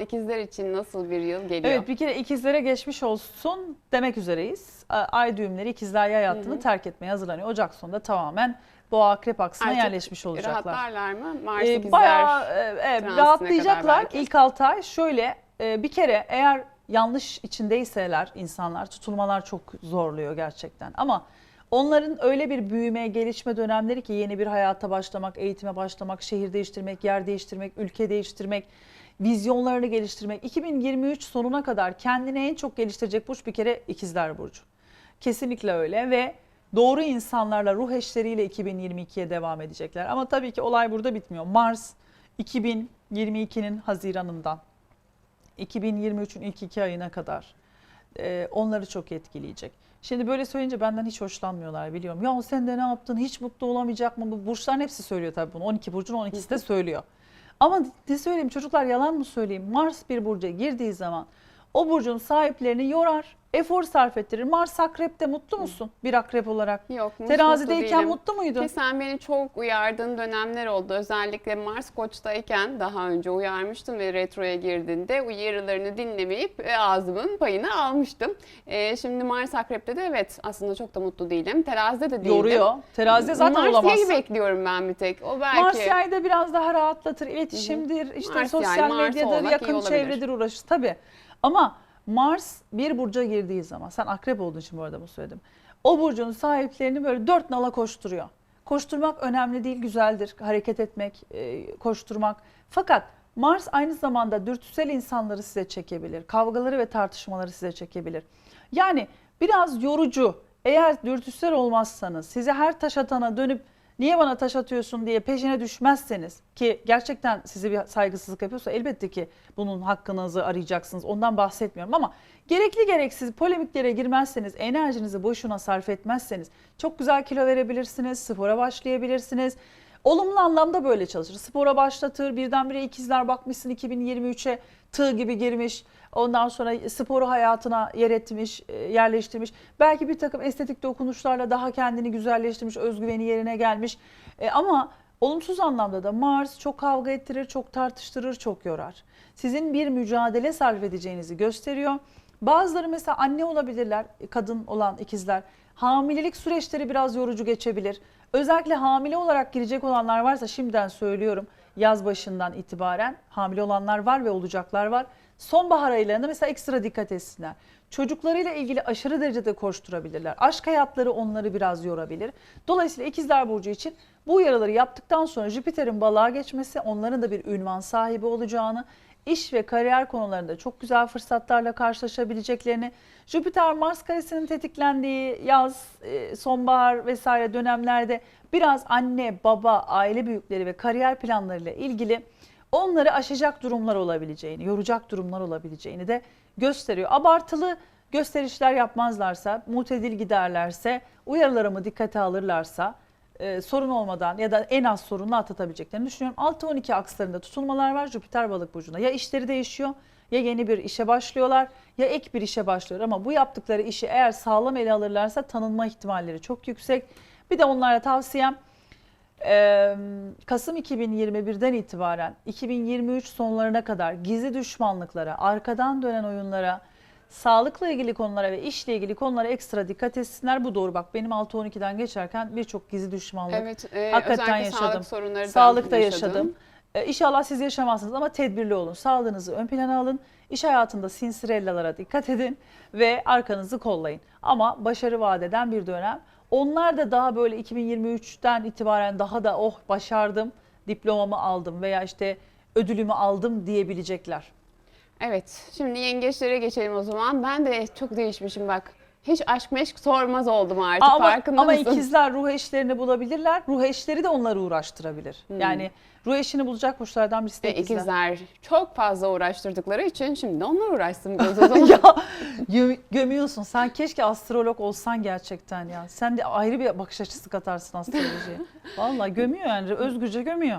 İkizler için nasıl bir yıl geliyor? Evet bir kere ikizlere geçmiş olsun demek üzereyiz. Ay düğümleri ikizler yay hattını Hı hı. terk etmeye hazırlanıyor. Ocak sonunda tamamen boğa akrep aksına Artık yerleşmiş olacaklar. Rahatlarlar mı? Mars Ee, bayağı e, rahatlayacaklar ilk 6 ay. Şöyle e, bir kere eğer yanlış içindeyseler insanlar tutulmalar çok zorluyor gerçekten. Ama onların öyle bir büyüme, gelişme dönemleri ki yeni bir hayata başlamak, eğitime başlamak, şehir değiştirmek, yer değiştirmek, ülke değiştirmek, vizyonlarını geliştirmek. 2023 sonuna kadar kendini en çok geliştirecek burç bir kere ikizler burcu. Kesinlikle öyle ve doğru insanlarla ruh eşleriyle 2022'ye devam edecekler. Ama tabii ki olay burada bitmiyor. Mars 2022'nin Haziran'ından 2023'ün ilk iki ayına kadar e, onları çok etkileyecek. Şimdi böyle söyleyince benden hiç hoşlanmıyorlar biliyorum. Ya sen de ne yaptın hiç mutlu olamayacak mı? Bu burçların hepsi söylüyor tabii bunu. 12 burcun 12'si de söylüyor. Ama ne söyleyeyim çocuklar yalan mı söyleyeyim? Mars bir burca girdiği zaman o burcun sahiplerini yorar, efor sarf ettirir. Mars akrepte mutlu musun bir akrep olarak? Yok, hiç Terazideyken değilim. mutlu muydun? Ki sen beni çok uyardığın dönemler oldu. Özellikle Mars Koç'tayken daha önce uyarmıştım ve retroya girdiğinde uyarılarını dinlemeyip e, ağzımın payını almıştım. E, şimdi Mars Akrep'te de evet aslında çok da mutlu değilim. Terazide de değilim. Yoruyor. Terazide zaten Mars olamazsın. yayı bekliyorum ben bir tek. O belki Mars yayda biraz daha rahatlatır. İletişimdir, işte Mars sosyal Mars medyadır, yakın çevredir uğraşır tabii. Ama Mars bir burca girdiği zaman, sen akrep olduğun için bu arada bunu söyledim. O burcun sahiplerini böyle dört nala koşturuyor. Koşturmak önemli değil, güzeldir. Hareket etmek, e, koşturmak. Fakat Mars aynı zamanda dürtüsel insanları size çekebilir. Kavgaları ve tartışmaları size çekebilir. Yani biraz yorucu. Eğer dürtüsel olmazsanız, size her taş atana dönüp niye bana taş atıyorsun diye peşine düşmezseniz ki gerçekten size bir saygısızlık yapıyorsa elbette ki bunun hakkınızı arayacaksınız. Ondan bahsetmiyorum ama gerekli gereksiz polemiklere girmezseniz, enerjinizi boşuna sarf etmezseniz çok güzel kilo verebilirsiniz, spora başlayabilirsiniz. Olumlu anlamda böyle çalışır. Spora başlatır, birdenbire ikizler bakmışsın 2023'e tığ gibi girmiş. Ondan sonra sporu hayatına yer etmiş, e, yerleştirmiş. Belki bir takım estetik dokunuşlarla daha kendini güzelleştirmiş, özgüveni yerine gelmiş. E, ama olumsuz anlamda da Mars çok kavga ettirir, çok tartıştırır, çok yorar. Sizin bir mücadele sarf edeceğinizi gösteriyor. Bazıları mesela anne olabilirler, kadın olan ikizler. Hamilelik süreçleri biraz yorucu geçebilir. Özellikle hamile olarak girecek olanlar varsa şimdiden söylüyorum yaz başından itibaren hamile olanlar var ve olacaklar var. Sonbahar aylarında mesela ekstra dikkat etsinler. Çocuklarıyla ilgili aşırı derecede koşturabilirler. Aşk hayatları onları biraz yorabilir. Dolayısıyla ikizler burcu için bu uyarıları yaptıktan sonra Jüpiter'in balığa geçmesi onların da bir ünvan sahibi olacağını, iş ve kariyer konularında çok güzel fırsatlarla karşılaşabileceklerini, Jüpiter Mars karesinin tetiklendiği yaz, e, sonbahar vesaire dönemlerde biraz anne, baba, aile büyükleri ve kariyer planlarıyla ilgili onları aşacak durumlar olabileceğini, yoracak durumlar olabileceğini de gösteriyor. Abartılı gösterişler yapmazlarsa, mutedil giderlerse, uyarılarımı dikkate alırlarsa e, sorun olmadan ya da en az sorunla atlatabileceklerini düşünüyorum. 6-12 akslarında tutulmalar var Jüpiter balık burcunda. Ya işleri değişiyor ya yeni bir işe başlıyorlar ya ek bir işe başlıyor ama bu yaptıkları işi eğer sağlam ele alırlarsa tanınma ihtimalleri çok yüksek. Bir de onlara tavsiyem Kasım 2021'den itibaren 2023 sonlarına kadar gizli düşmanlıklara, arkadan dönen oyunlara, sağlıkla ilgili konulara ve işle ilgili konulara ekstra dikkat etsinler. Bu doğru bak benim 6-12'den geçerken birçok gizli düşmanlık Evet, e, Hakikaten yaşadım. sağlık sorunları Sağlıkta yaşadım. yaşadım. Ee, İnşallah siz yaşamazsınız ama tedbirli olun. Sağlığınızı ön plana alın. İş hayatında sinsirellalara dikkat edin ve arkanızı kollayın. Ama başarı vaat eden bir dönem. Onlar da daha böyle 2023'ten itibaren daha da oh başardım, diplomamı aldım veya işte ödülümü aldım diyebilecekler. Evet, şimdi yengeçlere geçelim o zaman. Ben de çok değişmişim bak. Hiç aşk meşk sormaz oldum artık ama, farkında ama mısın? ikizler ruh eşlerini bulabilirler. Ruh eşleri de onları uğraştırabilir. Hmm. Yani ruh eşini bulacak burçlardan birisi de Ve ikizler. ikizler çok fazla uğraştırdıkları için şimdi onlar uğraşsın biraz o zaman. ya gö- gömüyorsun. Sen keşke astrolog olsan gerçekten ya. Sen de ayrı bir bakış açısı katarsın astrolojiye. Vallahi gömüyor yani özgürce gömüyor.